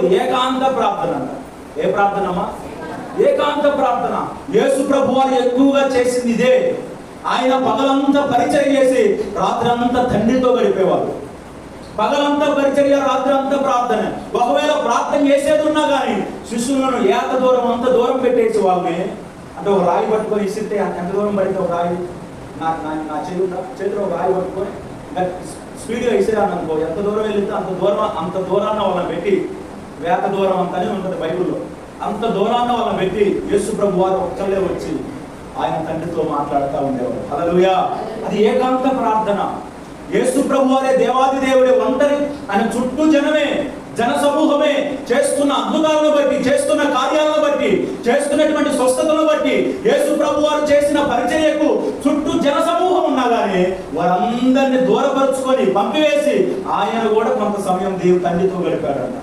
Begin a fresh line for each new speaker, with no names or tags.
నాలుగవది ఏకాంత ప్రార్థన ఏ ప్రార్థనమా ఏకాంత ప్రార్థన. యేసు ప్రభు వారు ఎక్కువగా చేసింది ఇదే. ఆయన పగలంతా పరిచయం చేసి రాత్రంతా తండ్రితో గడిపేవారు. పగలంతా పరిచర్య రాత్రి అంతా ప్రార్థన. ఒకవేళ ప్రార్థన చేసేది ఉన్నా కానీ శిష్యులను ఏక దూరం అంత దూరం పెట్టేసి వాళ్ళని అంటే ఒక రాయి పట్టుకొని ఇస్తే ఎంత దూరం పడితే ఒక రాయి? నా నా నా చేతి చేతిలో ఒక రాయి పట్టుకొని స్పీడ్గా ఇసిరాను అనుకో ఎంత దూరం వెళ్తే అంత దూరం అంత దూరాన్ని వాళ్ళని పెట్టి వేత దూరం అంతనే ఉంటుంది బైబిల్లో. అంత దూరాన్ని వాళ్ళని పెట్టి యేసు ప్రభు వారు ఒక్కళ్ళే వచ్చి ఆయన తండ్రితో మాట్లాడుతూ ఉండేవారు. హల్లెలూయా. అది ఏకాంత ప్రార్థన. యేసు ప్రభు వారే దేవాది దేవుడే ఒంటరి ఆయన చుట్టూ జనమే జన సమూహమే చేస్తున్న అద్భుతాలను బట్టి చేస్తున్న కార్యాలను బట్టి చేస్తున్నటువంటి స్వస్థతను బట్టి యేసు ప్రభు వారు చేసిన పరిచర్యకు చుట్టూ జన సమూహం ఉన్నా కానీ వారందరినీ దూరపరుచుకొని పంపివేసి ఆయన కూడా కొంత సమయం దేవు తండ్రితో గడిపాడంట.